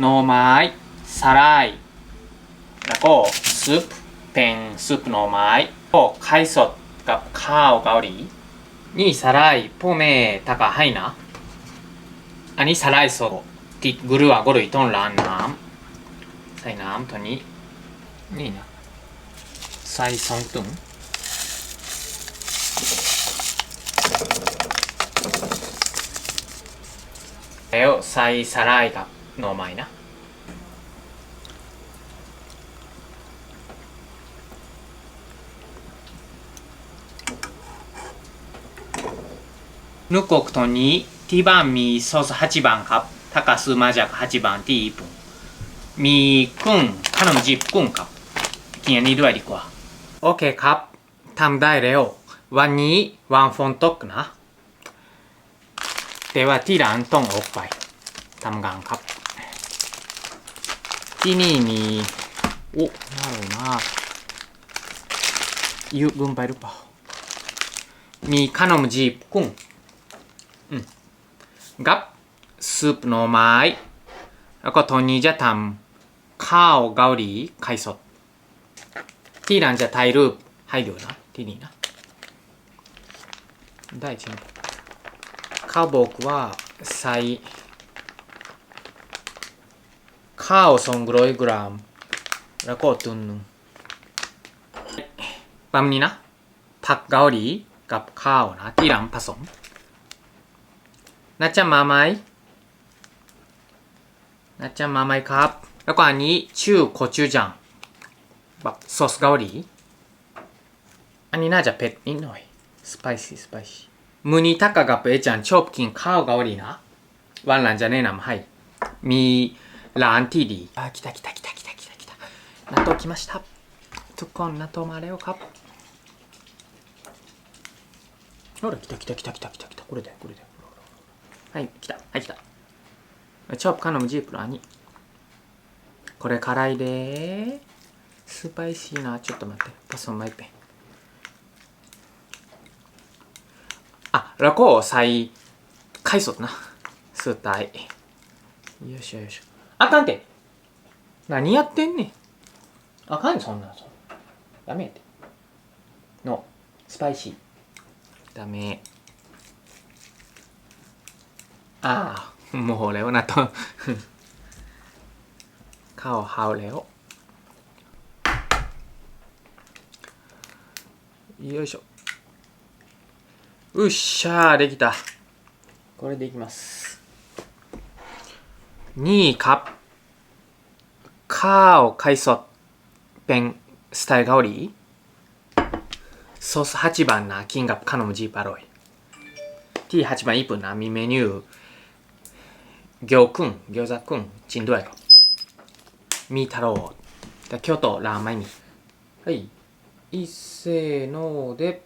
หน่อไม้สาหร่ายแล้วก็ซุปเป็นซุปหน่อไม้ก็ไข่สดกับข้าวเกาหลีนี่สาหร่ายพ่อแม่高いนะอันนี้สาหร่ายสดที่กลือก็เลยต้องล้างน้ำใส่น้ำตัวนี้นี่นะใส่สองถุงแล้วใส่สาหร่ายกับ หน่อไม้นะนุกกตอนนี้ที่บ้านมีซอส8番ครับทากาซึมาจาก8番ที่ญี่มีกุ้งขนมจีบกุ้งครับกินอันนี้ด้วยดีกว่า โอเคครับทำได้แล้ว วันนี้วันฟอนตกนะ แต่ว่าที่ร้านต้องออกไปทำงานครับ ที่นี่มีโอ้น่าอร่อยมากยอะเกินไปหรือเปล่ามีขนมจีบกุ้งกับซุปหน่อไม้แล้วก็ตอนนี้จะทำข้าวเกาหลีไข่สด ที่ร้านจะถ่ายรูปให้ดูนะ ที่นี่นะได้ใช่ไหมเขาบอกว่าใส่ ข้าวสองร้อยกรัม แล้วก็ตุนนึงแบบนี้นะ ผักเกาหลีกับข้าวนะที่ร้านผสมนัดจะมาไหมนัดจะมาไหมครับ แล้วก็อันนี้ชื่อโคจูจังแบบซอสเกาหลี อันนี้น่าจะเผ็ดนิดหน่อย สไปซี่สไปซี่มือนี้タカกับเอจังชอบกินข้าวเกาหลีนะ วันหลังจะแนะนำให้ มี ランティディ。あ、来た来た来た来た来た来た。納豆来ました。突っ込ん納豆もあれよか。ほら、来た来た来た来た来た来た。これで、これで。はい、来た。はい、来た。チョップカノムジープの兄。これ辛いでスパイシーな。ちょっと待って。パソンマイペン。あ、ラコーサイ、カイソな。スータイ。よいしょよいしょ。あかんて。何やってんねん。あかんそんなん。そんなんダメやて。の、スパイシー。ダメ。อ้าวโมโหแล้วนะต้อง เข้าเฮาแล้วよいしょうっしゃーできたこれでいきます にカカを解消ペンスタイガオリソース8番な金額カノムジーパロイ。T8 番1分なみメニュー餃くん餃子くんちんどやろ。み太郎京都ラーマイミはい。いっせーので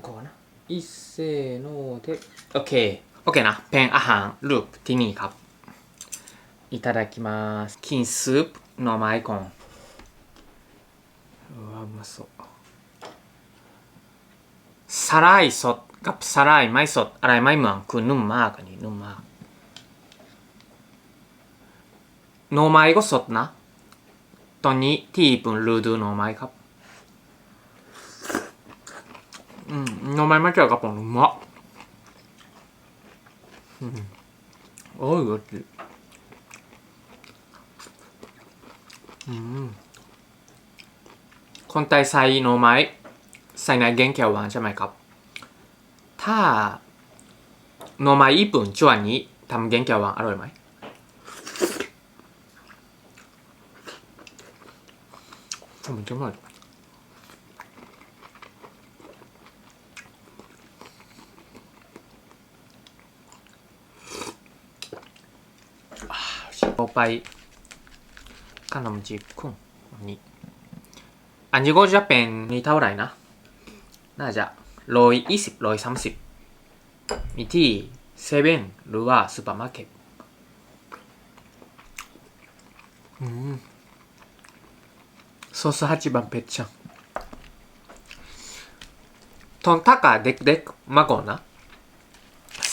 こうかな。いっせーので OK オー、オッケー、な。ペンアハンループティニーカップ。いただきます金スープหน่อไม้ก่อนうわうまそうสาหร่ายสดกับสาหร่ายไม่สดอะไรไม่เหมือนคือนุ่มมากอันนี้นุ่มมาก หน่อไม้ก็สดนะ ตอนนี้ที่ญี่ปุ่นฤดูหน่อไม้ครับ อืมหน่อไม้ไม่เกี่ยวกับผมうまっอืมโอ้ยおいしいอืม คนไทยใส่หน่อไม้ใส่ในแกงเขียวหวานใช่ไหมครับ ถ้าหน่อไม้ญี่ปุ่นจวนนี้ทำแกงเขียวหวานอร่อยไหมผมจะหมดต่อไป ขนมจีบกุ้งอันนี้ อันนี้ก็จะเป็นนี่เท่าไหร่นะ น่าจะร้อยยี่สิบร้อยสามสิบมีที่เซเว่นหรือว่าซูเปอร์มาร์เก็ตอืม ソース8番ぺっちゃんตอนถ้ากาเด็กๆมาก่อนนะ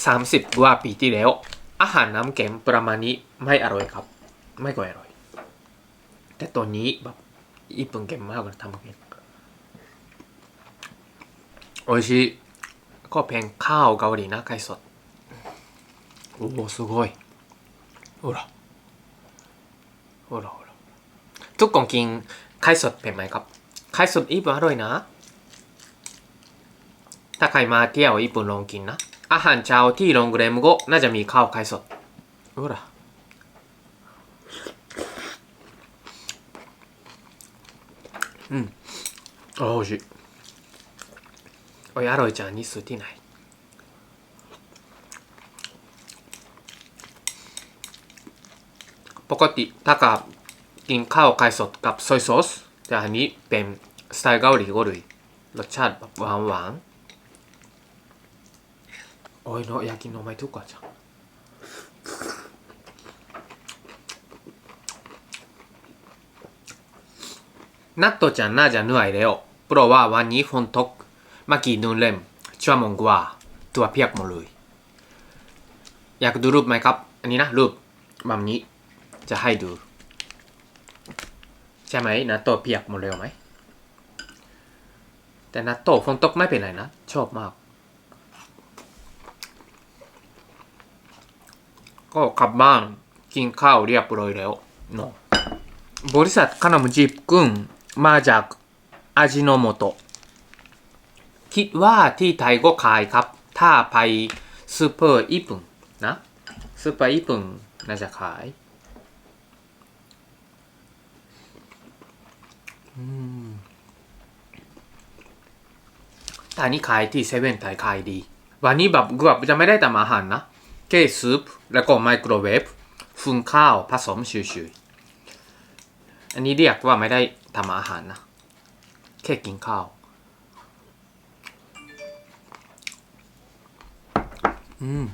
30กว่าปีที่แล้ว อาหารน้ำแข็งประมาณนี้ไม่อร่อยครับ ไม่ค่อยอร่อย แต่ตัวนี้แบบญี่ปุ่นเก่งมากเลยทำเก่งโอいしいก็เป็นข้าวเกาหลีนะไก่สดโอ้โหすごいほらほらほらทุกคนกินไข่สดเป็นไหมครับไข่สดญี่ปุ่นอร่อยนะ ถ้าใครมาเที่ยวญี่ปุ่นลองกินนะ อาหารเช้าที่โรงแรมก็น่าจะมีข้าวไข่สดほら うんあ美味しいおいอร่อยจังนี่สุดที่ไหน ปกติถ้ากับกินข้าวไข่สดกับซอยซอสแต่อันนี้เป็นสไตล์เกาหลีก็เลยรสชาติแบบหวานหวานๆโอ้ยเนาะอยากกินหน่อไม้ทุกคนจัง นัตโตจันน่าจะเหนื่อเแล้วเพรว่าวันนี้ฝนตกมื่อกี้นูนเล่มชั่วโมงกว่าตัวเปียกหมดเลย อยากดูรูปไหมครับ อันนี้นะรูปแบบนี้จะให้ดู ใช่ไหมนะตัวเปียกหมดเลยไหม แต่นะโตฝนตกไม่เป็นไรนะ ชอบมาก ก็ขับบ้านกินข้าวเรียบร้อยแล้วเนาะบริษัทคานมจีปกุ้ง มาจากอาจิโนโมโตะคิดว่าที่ไทยก็ขายครับ ถ้าไปซูเปอร์ญี่ปุ่นนะซูเปอร์ญี่ปุ่นน่าจะขายแต่อันนี้ขายที่เซเว่นไทยขายดี วันนี้แบบแบบจะไม่ได้ทำอาหารนะแค่ซุปแล้วก็ไมโครเวฟฟุนข้าวผสมชิวๆ อันนี้เรียกว่าไม่ได้ทำอาหารนะ แค่กินข้าว อืม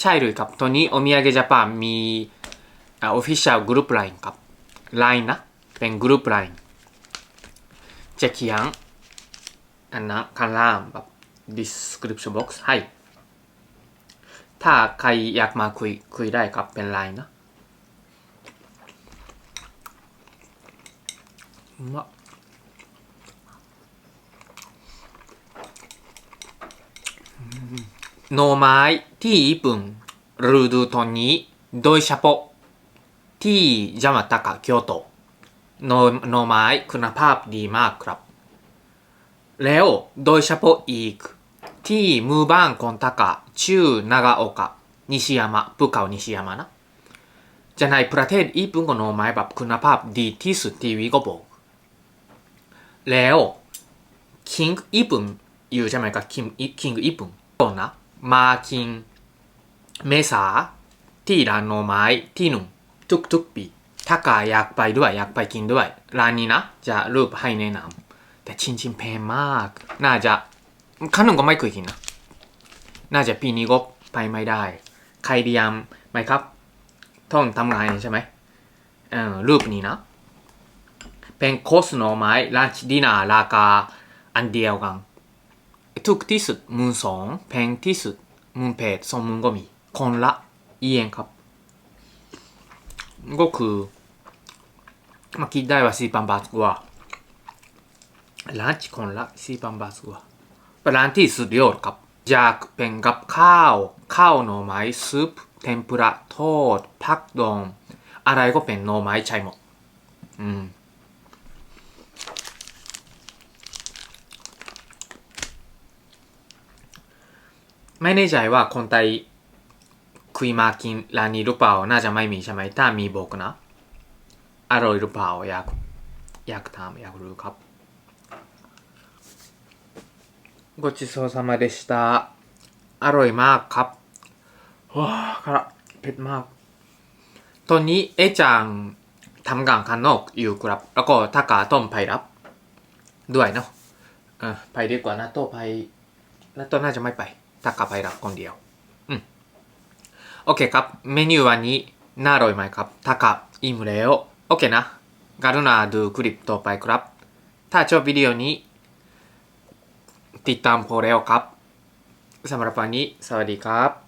ใช่เลยครับ ตอนนี้โอมิยาเกะญี่ปุ่นมีออฟฟิเชียลกรุ๊ปไลน์ครับไลน์นะ เป็นกรุ๊ปไลน์จะเขียนอันนั้นข้างล่างแบบ description box ให้ ถ้าใครอยากมาคุยคุยได้ครับเป็นไลน์นะ うまっหน่อไม้ที่ญี่ปุ่นฤดูตอนนี้โดยเฉพาะที่ยามาตะกะเกียวโตหน่อหน่อไม้คุณภาพดีมากครับ แล้วโดยเฉพาะอีกที่หมู่บ้านคอนตากะชื่อนางาโอกะนิชิยามะภูเขานิชิยามะนะจะในประเทศญี่ปุ่นก็หน่อไม้แบบคุณภาพดีที่สุดทีวีก็บอก แล้วคิงญี่ปุ่นอยู่ใช่ไหมครับคิงคิงญี่ปุ่นก่อนนะมาคิงเมษาที่ร้านหน่อไม้ที่หนึ่งทุกทุกปีถ้าใครอยากไปด้วยอยากไปกินด้วยร้านนี้นะจะรูปให้แนะนำแต่ชินชินแพงมาก น่าจะขนมก็ไม่เคยกินนะ น่าจะปีนี้ก็ไปไม่ได้ ใครเรียมไหมครับต้องทำงานใช่ไหมเออรูปนี้นะ เป็นโคสหน่อไม้ลันช์ดินาราคาอันเดียวกันถูกที่สุดมื่นสองแพงที่สุดมื่นแปดสองมื่นก็มีคนละเอียนครับก็คือมาคิดได้ว่าสี่พันบาทกว่าร้านที่คนละสี่พันบาทกว่าป็นร้านที่สุดยอดครับจากเป็นกับข้าว ข้าวหน่อไม้ซุปเทมปุระทอดผักดอง อะไรก็เป็นหน่อไม้ใช้หมดอืม ไม่แน่ใจว่าคนไทยคุยมากินร้านนี้หรือเปล่า น่าจะไม่มีใช่ไหม ถ้ามีบอกนะ อร่อยหรือเปล่า อยาก อยากถามอยากรู้ครับ ごちそうさまでした อร่อยมากครับว้าครับเผ็ดมาก ตอนนี้เอะจังทำงานข้างนอกอยู่ครับ แล้วก็ถ้ากาต้มไปรับ ด้วยเนาะเออไปดีกว่านะโต้ไปนะโต้น่าจะไม่ไป ถ้ากาไปรับคนเดียวอืมโอเคครับ เมนูวันนี้น่าอร่อยไหมครับถ้ากะอิ่มแล้วโอเคนะกรุณาดูคลิปต่อไปครับ ถ้าชอบวิดีโอนี้ ติดตามพอแล้วครับสำหรับวันนี้สวัสดีครับ